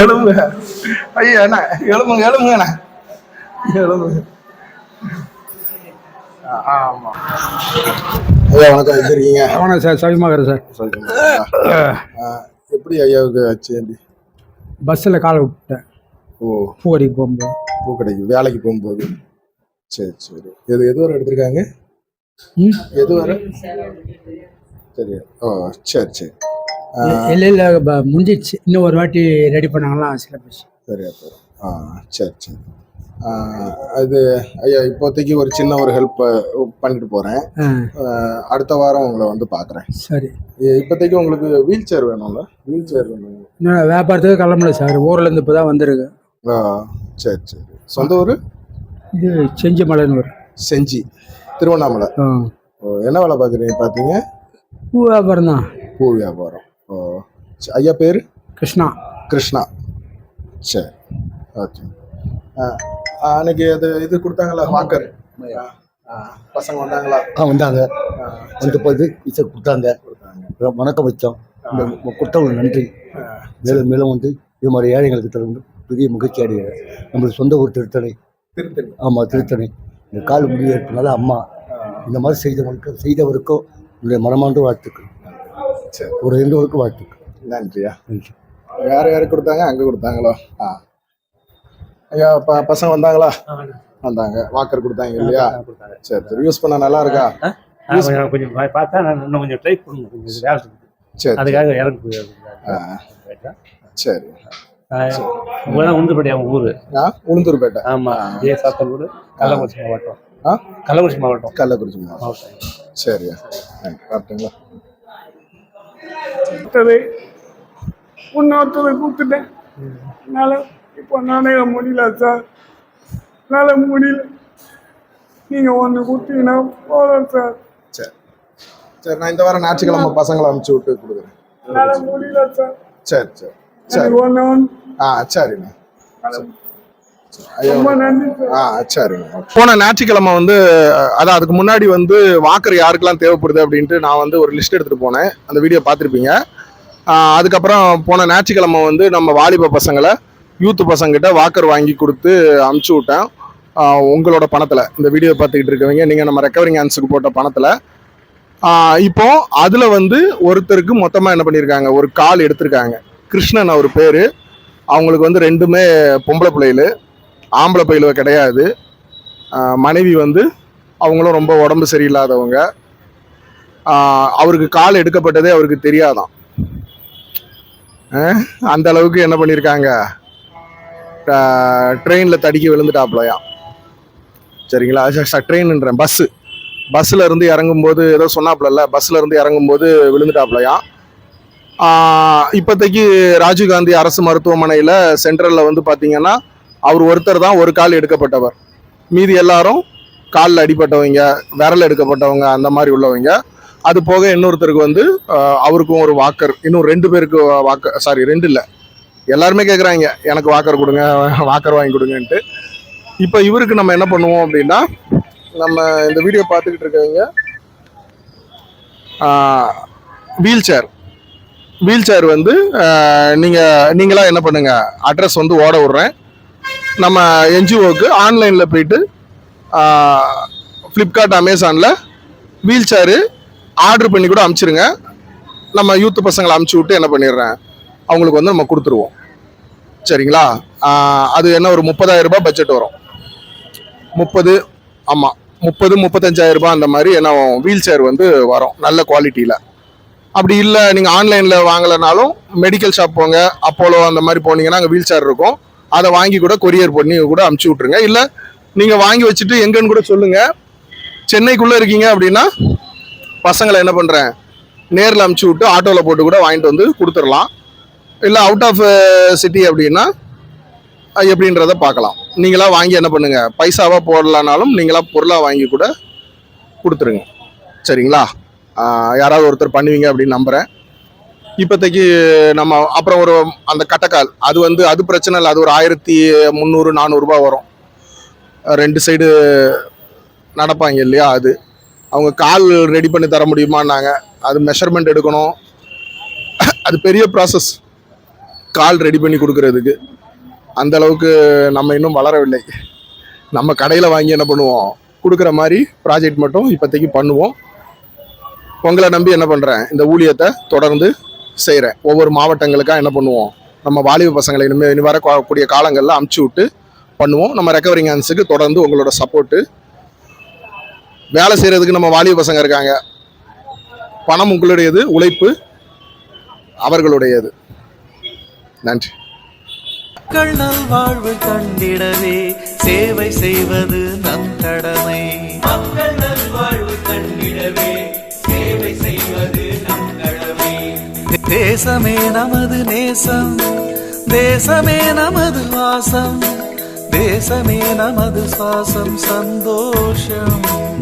எலும்புங்க ஐயா அண்ணா எலும்புங்க எலும்புங்க அண்ணா. எலும்புங்க ஆ, ஆமா. ஐயா வணக்கம். சார். சவிமாகர் சார். எப்படி ஐயாவுக்கு ஆச்சு? அப்படி பஸ்ஸில் காலை விட்டேன் ஓ. பூவடிக்கு போகும்போது. பூக்கடைக்கு வேலைக்கு போகும்போது. சரி சரி. எது எது வரை எடுத்திருக்காங்க? ம்? எது வரை? சரி. ஓ சரி சரி. இல்லை இல்லை முடிஞ்சிடுச்சு. இன்னும் ஒரு வாட்டி ரெடி பண்ணாங்களாம் சிலபஸ் சரி அப்போ. ஆ சரி சரி. அது ஐயா இப்போதைக்கு ஒரு சின்ன ஒரு ஹெல்ப் பண்ணிட்டு போகிறேன் அடுத்த வாரம் உங்களை வந்து பார்க்குறேன் சரி. இப்போதைக்கு உங்களுக்கு வீல் சேர் வேணும்ல? வீல் சேர் வேணும் இன்னும் வியாபாரத்துக்கு கிளம்பல சார். ஊர்லேருந்து இப்போ தான் வந்திருக்கு. ஆ சரி சரி. சொந்த ஊர்? இது செஞ்சி மலைன்னு செஞ்சி. திருவண்ணாமலை. என்ன வேலை பார்க்குறீங்க பார்த்தீங்க? பூ வியாபாரம் தான். பூ வியாபாரம். சரி. ஐயா பேர்? கிருஷ்ணா. கிருஷ்ணா. சரி. ஓகே ஆ ஆ, அன்னைக்கு அது இது கொடுத்தாங்களா வாக்கர்? பசங்க வந்தாங்களா? ஆ வந்தாங்க. வந்து பார்த்து பீச்சை கொடுத்தாங்க. வணக்கம் வச்சோம். இந்த கொடுத்தவங்களுக்கு நன்றி. மேலும் மேலும் வந்து இது மாதிரி ஏழைங்களுக்கு தர வந்து பெரிய மகிழ்ச்சி அடைகிறேன். நம்மளுக்கு சொந்த ஊர் திருத்தணி. திருத்தணி. ஆமாம் திருத்தணி. இந்த கால் முடி ஏற்பனால அம்மா. இந்த மாதிரி செய்தவங்களுக்கு செய்தவருக்கும் என்னுடைய மனமார்ந்த வாழ்த்துக்கள். சரி. ஒரு ரெண்டு வாழ்த்துக்கள். நன்றியா? நன்றி. யார் யார் கொடுத்தாங்க? அங்கே கொடுத்தாங்களோ? ஆ. ஐயா ப பசங்க வந்தாங்களா? வந்தாங்க. வாக்கர் கொடுத்தாங்க இல்லையா? சரி சரி. யூஸ் பண்ண நல்லா இருக்கா? கொஞ்சம் பார்த்தா நான் இன்னும் கொஞ்சம் ட்ரை பண்ணணும் கொஞ்சம் வேலை இருக்குது. சரி அதுக்காக இறங்கு சரி. உந்துபடி அவங்க ஊரு. ஆ உளுந்தூர்பேட்டை. ஆமா. ஏ சாத்தனூர் கள்ளக்குறிச்சி மாவட்டம். ஆ? கள்ளக்குறிச்சி மாவட்டம். கள்ளக்குறிச்சி மாவட்டம். மாவட்டம். சரியா பார்த்துங்களா இன்னொருத்தரை கொடுத்துட்டேன் என்னால் இப்போ நானே முடியல சார். என்னால் முடியல. நீங்கள் ஒன்று கொடுத்தீங்கன்னா போதும் சார். சரி. சரி நான் இந்த வாரம் ஞாயிற்றுக்கிழமை பசங்களை அனுப்பிச்சு விட்டு கொடுக்குறேன். என்னால் முடியல சார். சரி சரி. சரி. ஒன்று ஆ சரிண்ணா. போன ஞாயிற்றுக்கிழமை வந்து அதான் அதுக்கு முன்னாடி வந்து வாக்கர் யாருக்கெல்லாம் தேவைப்படுது அப்படின்ட்டு நான் வந்து ஒரு லிஸ்ட் எடுத்துகிட்டு போனேன். அந்த வீடியோ பார்த்துருப்பீங்க. அதுக்கப்புறம் போன ஞாயிற்றுக்கிழமை வந்து நம்ம வாலிப பசங்களை யூத்து பசங்கிட்ட வாக்கர் வாங்கி கொடுத்து அமுச்சு விட்டேன். உங்களோட பணத்தில் இந்த வீடியோ பார்த்துக்கிட்டு இருக்கவங்க நீங்கள் நம்ம ரெக்கவரிங் ஆன்ஸுக்கு போட்ட பணத்தில். இப்போ அதில் வந்து ஒருத்தருக்கு மொத்தமாக என்ன பண்ணியிருக்காங்க ஒரு கால் எடுத்திருக்காங்க. கிருஷ்ணன் அவர் பேர். அவங்களுக்கு வந்து ரெண்டுமே பொம்பளை பிள்ளைகள் ஆம்பளை பயிலுவ கிடையாது. மனைவி வந்து அவங்களும் ரொம்ப உடம்பு சரியில்லாதவங்க. அவருக்கு கால் எடுக்கப்பட்டதே அவருக்கு தெரியாதான். அந்த அளவுக்கு என்ன பண்ணியிருக்காங்க ட்ரெயினில் தடிக்கி விழுந்துட்டாப்லையாம் சரிங்களா? ட்ரெயின்ன்றேன் பஸ்ஸு பஸ்ஸில் இருந்து இறங்கும்போது ஏதோ சொன்னாப்லல்ல பஸ்ஸில் இருந்து இறங்கும்போது விழுந்துட்டாப்லையாம் இப்போதைக்கு ராஜீவ்காந்தி அரசு மருத்துவமனையில் சென்ட்ரலில் வந்து பார்த்தீங்கன்னா அவர் ஒருத்தர் தான் ஒரு கால் எடுக்கப்பட்டவர். மீதி எல்லாரும் காலில் அடிப்பட்டவங்க விரல் எடுக்கப்பட்டவங்க அந்த மாதிரி உள்ளவங்க. அது போக இன்னொருத்தருக்கு வந்து அவருக்கும் ஒரு வாக்கர் இன்னும் ரெண்டு பேருக்கு வாக்கர் சாரி ரெண்டு இல்லை. எல்லாருமே கேட்குறாங்க எனக்கு வாக்கர் கொடுங்க வாக்கர் வாங்கி கொடுங்கன்ட்டு. இப்போ இவருக்கு நம்ம என்ன பண்ணுவோம் அப்படின்னா நம்ம இந்த வீடியோ பார்த்துக்கிட்டு இருக்கவங்க வீல் சேர். வீல் சேர் வந்து நீங்கள் நீங்களாம் என்ன பண்ணுங்கள் அட்ரஸ் வந்து ஓட விட்றேன். நம்ம என்ஜிஓக்கு ஆன்லைனில் போயிட்டு ஃப்ளிப்கார்ட் அமேசானில் வீல் சேரு ஆர்டர் பண்ணி கூட அமுச்சிருங்க. நம்ம யூத் பசங்களை அமுச்சு விட்டு என்ன பண்ணிடுறேன்? அவங்களுக்கு வந்து நம்ம கொடுத்துருவோம். சரிங்களா? அது என்ன ஒரு முப்பதாயிரம் ரூபாய் பட்ஜெட் வரும். முப்பது ஆமாம் முப்பது முப்பத்தஞ்சாயிரம் ரூபாய் அந்த மாதிரி என்ன வீல் சேர் வந்து வரும் நல்ல குவாலிட்டியில் அப்படி இல்லை நீங்கள் ஆன்லைனில் வாங்கலைனாலும் மெடிக்கல் ஷாப் போங்க அப்போலோ அந்த மாதிரி போனீங்கன்னா அங்கே வீல் சேர் இருக்கும். அதை வாங்கி கூட கொரியர் பண்ணி கூட அமுச்சு விட்ருங்க இல்லை நீங்கள் வாங்கி வச்சுட்டு எங்கன்னு கூட சொல்லுங்கள் சென்னைக்குள்ளே இருக்கீங்க அப்படின்னா பசங்களை என்ன பண்ணுறேன் நேரில் அமுச்சு விட்டு ஆட்டோவில் போட்டு கூட வாங்கிட்டு வந்து கொடுத்துடலாம். இல்லை அவுட் ஆஃப் சிட்டி அப்படின்னா எப்படின்றத பார்க்கலாம். நீங்களாக வாங்கி என்ன பண்ணுங்கள் பைசாவாக போடலானாலும் நீங்களாக பொருளாக வாங்கி கூட கொடுத்துருங்க. சரிங்களா? யாராவது ஒருத்தர் பண்ணுவீங்க அப்படின்னு நம்புகிறேன் இப்போதைக்கு நம்ம அப்புறம் ஒரு அந்த கட்டக்கால் அது வந்து அது பிரச்சனை இல்லை. அது ஒரு ஆயிரத்தி முந்நூறு நானூறுரூபா வரும். ரெண்டு சைடு நடப்பாங்க இல்லையா அது. அவங்க கால் ரெடி பண்ணி தர முடியுமான்னாங்க. அது மெஷர்மெண்ட் எடுக்கணும். அது பெரிய ப்ராசஸ் கால் ரெடி பண்ணி கொடுக்கறதுக்கு. அந்த அளவுக்கு நம்ம இன்னும் வளரவில்லை. நம்ம கடையில் வாங்கி என்ன பண்ணுவோம்? கொடுக்குற மாதிரி ப்ராஜெக்ட் மட்டும் இப்போதைக்கு பண்ணுவோம். உங்களை நம்பி என்ன பண்ணுறேன் இந்த ஊழியத்தை தொடர்ந்து செய்கிறேன் ஒவ்வொரு மாவட்டங்களுக்காக என்ன பண்ணுவோம்? நம்ம வாலிப பசங்களை இனிமேல் இனி வரக்கூடிய காலங்களில் அமுச்சு விட்டு பண்ணுவோம். நம்ம ரெக்கவரிங் ஹேண்ட்ஸுக்கு தொடர்ந்து உங்களோட சப்போர்ட்டு வேலை செய்கிறதுக்கு நம்ம வாலிப பசங்க இருக்காங்க. பணம் உங்களுடையது உழைப்பு அவர்களுடையது. நன்றி. மக்கள் நல்வாழ்வு கண்டிடவே சேவை செய்வது நம் கடமை. மக்கள் நல்வாழ்வு கண்டிடவே சேவை செய்வது நம் கடமை. தேசமே நமது நேசம் தேசமே நமது வாசம் தேசமே நமது சுவாசம் சந்தோஷம்.